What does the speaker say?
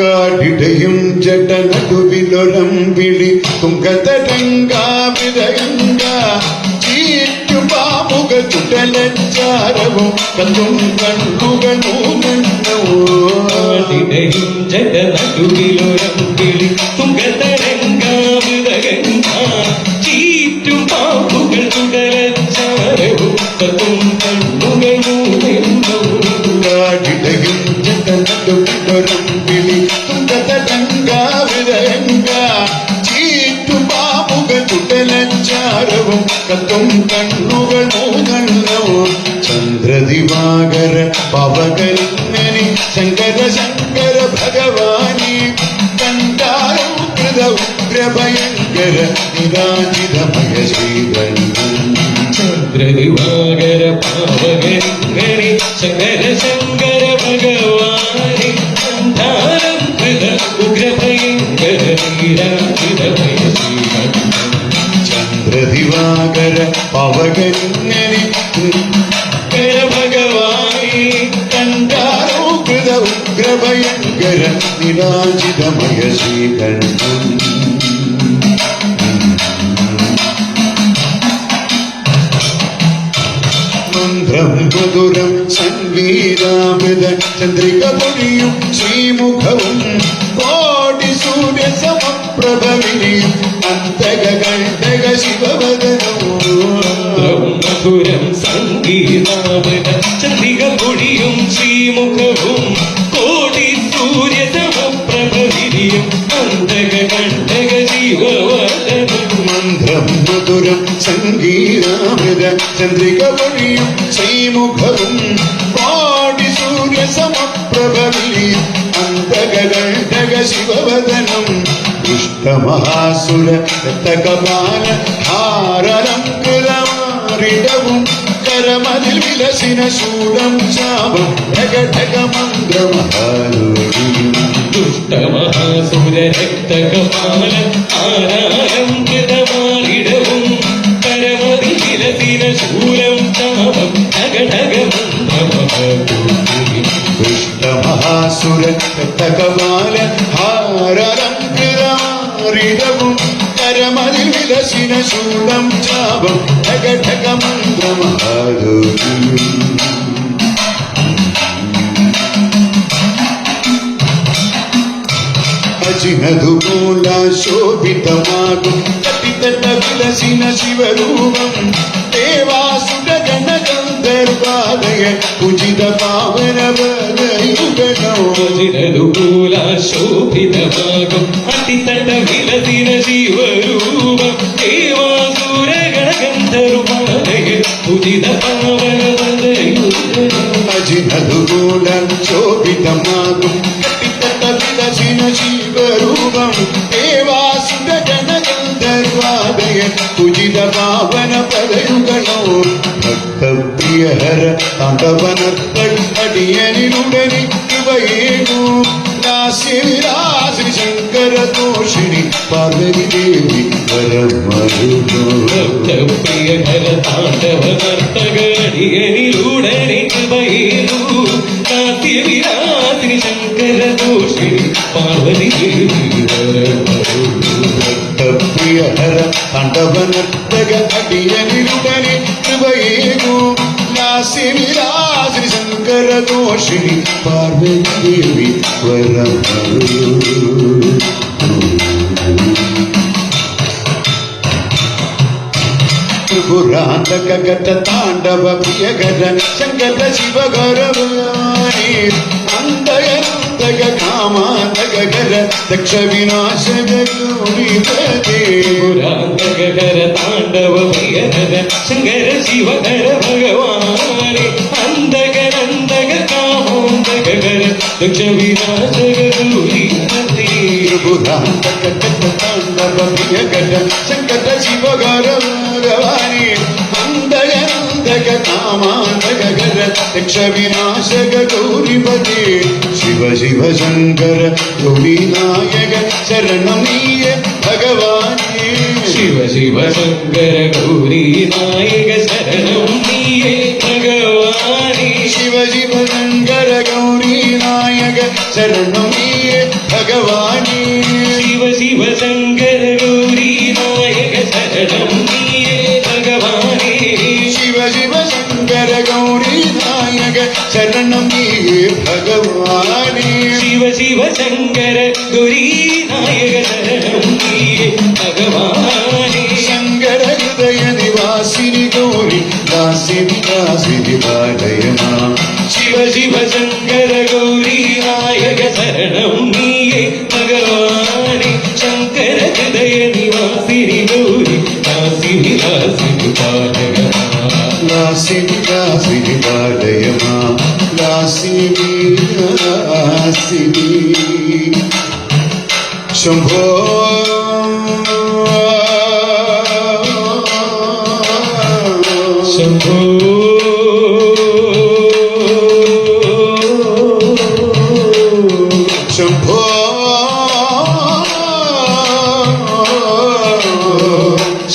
കാടിടയും ജടനടുവിലൊരമ്പിളി തുങ്കതരംഗാവിതയങ്ക ചീറ്റുപാമുക ചുടലച്ചാരവും കത്തും കണ്ണുകളൂന്നോ ആടിടയും ജടനടുവിലൊരമ്പിളി തുങ്കതരംഗാമൃതഗംഗ തുടരച്ചാരവും കത്തും കത്തും കണ്ണുകളൂന്നോ ചന്ദ്രദിവാകര പവകന്യനി ശങ്കര ശങ്കര ഭഗവാനി. കണ്ടാരം കൃത ഉഗ്രഭയങ്കര നിരാജിതമയ ശ്രീകണ്ഠൻ ചന്ദ്രദിവാകര പാവകരി ശങ്കര ശങ്കര ഭഗവാനി. സന്ധാരം കൃത ഉഗ്രഭയങ്കര ചന്ദ്രദിവാകര ശങ്കര ഭഗവാനി. കണ്ടാരോ കൃത ഉഗ്രഭയങ്കര നിരാജിതമയ ശ്രീകണ്ഠൻ മധുരം സംഗീതാമൃത ചന്ദ്രിക പൊടിയും ശ്രീമുഖവും കോടി സൂര്യ സമപ്രഭവിനിയും അന്തക കണ്ടക ശിവവദനവും. സംഗീതാമൃത ചന്ദ്രിക പൊടിയും ശ്രീമുഖവും കോടി സൂര്യ സമപ്രഭവിനിയും അന്തക കണ്ടക മധുരം സംഗീതാമൃത ചന്ദ്രിക പൊടിയും ശ്രീമുഖവും കോടി സൂര്യ സമപ്രഭവിനിയും അന്തക കണ്ടക ശിവവദനം ദുഷ്ടമഹാസുര രക്തകപാല ഹാരലങ്കൃതമാറിടവും കരമതിൽ വിലസിന ശൂലം ശാപം ഠഗഠഗ മന്ത്രമഹാരോടിയും ദുഷ്ടമഹാസുര രക്തകപാല മന്ത്രമഹൂരി ദുഷ്ടമഹാസുര രക്തകപാല ഹാരലങ്കൃതമാറിടവും കരമതിൽ വിലസിന ശൂലം ശാപം ഠഗഠഗ മന്ത്രമഹാരോടിയും അജിനതുമൂല ശോഭിതമാകും കട്ടിത്തട്ട വിലസിന ശിവരൂപം ദേവാസുരഗണ ഗന്ധർവാദയ ഉചിത പാവന വരയുഗണോ ജിരലുകൂല ശോഭിതമാകും അട്ടിത്തട്ട വിലസിന ശിവരൂപം ദേവാസുരഗണഗന്ധർവാദയ ഉചിത പാവന അജിനതുമൂല ശോഭിതമാകും. കട്ടിത്തട്ട വിലസിന ജീവരൂപം ദേവാസുരഗണ ഗന്ധർവാദയ ഉചിത പാവന പദയുഗണോ ഭക്തപ്രിയഹര താണ്ഡവനർത്തൽ അടിയനിലുടനി കൃപയേകൂ ലാസ്യവിലാസിനി ശങ്കര ദോഷിണി പാർവതി ദേവി താണ്ഡവ നർത്തകടിയനിലൂടനെ കൃപയേതു കാത്യവിരാത്രി ശങ്കര ദോഷിണി പാർവതി ദേവി ഭക്തപ്രിയഹര താണ്ഡവനർത്തക അടിയനിലുടനി சன்னியாசினி ராசினி சங்கர தோஷினி பார்வை தேவி வரம் திரிபுராந்த ககத தாண்டவ பிரியகர சங்கர சிவகரவாணீர் அந்தய தக காமாந்தக கர தக்ஷ விநாசக கோடிபதே புராந்தக கர தாண்டவ பிரியகர சங்கர சிவகரவ சங்கட சிவகாரவாரி மந்தயந்தக காமாந்தகர தட்ச விநாசக கௌரிபதி சிவ சிவ சங்கர கௌரி நாயக சரணமீய பகவானே சிவ சிவ சங்கர கௌரி நாயக சரணம் நீயே பகவானே சிவ சிவ சங்கர നീയേ ഭഗവാനേ. ശിവ ശിവ ശങ്കര ഗൗരി നായക ശരണം ഭഗവാനേ. ശിവ ശിവ ശങ്കര ഗൗരി നായക ശരണം ഭഗവാനേ. ശിവ ശിവ ശങ്കര ഗൗരി നായക ശരണം ഭഗവാനേ. ശങ്കര ഹൃദയ നിവാസിനി ഗൗരി ദാസി ദാസിനി പാലയമാ ശിവ ശിവ ശങ്കര నాసిరి గౌరి నాసిరి రాసిరి పాడయమా నాసిరి రాసిరి పాడయమా నాసిరి రాసిరి శంభో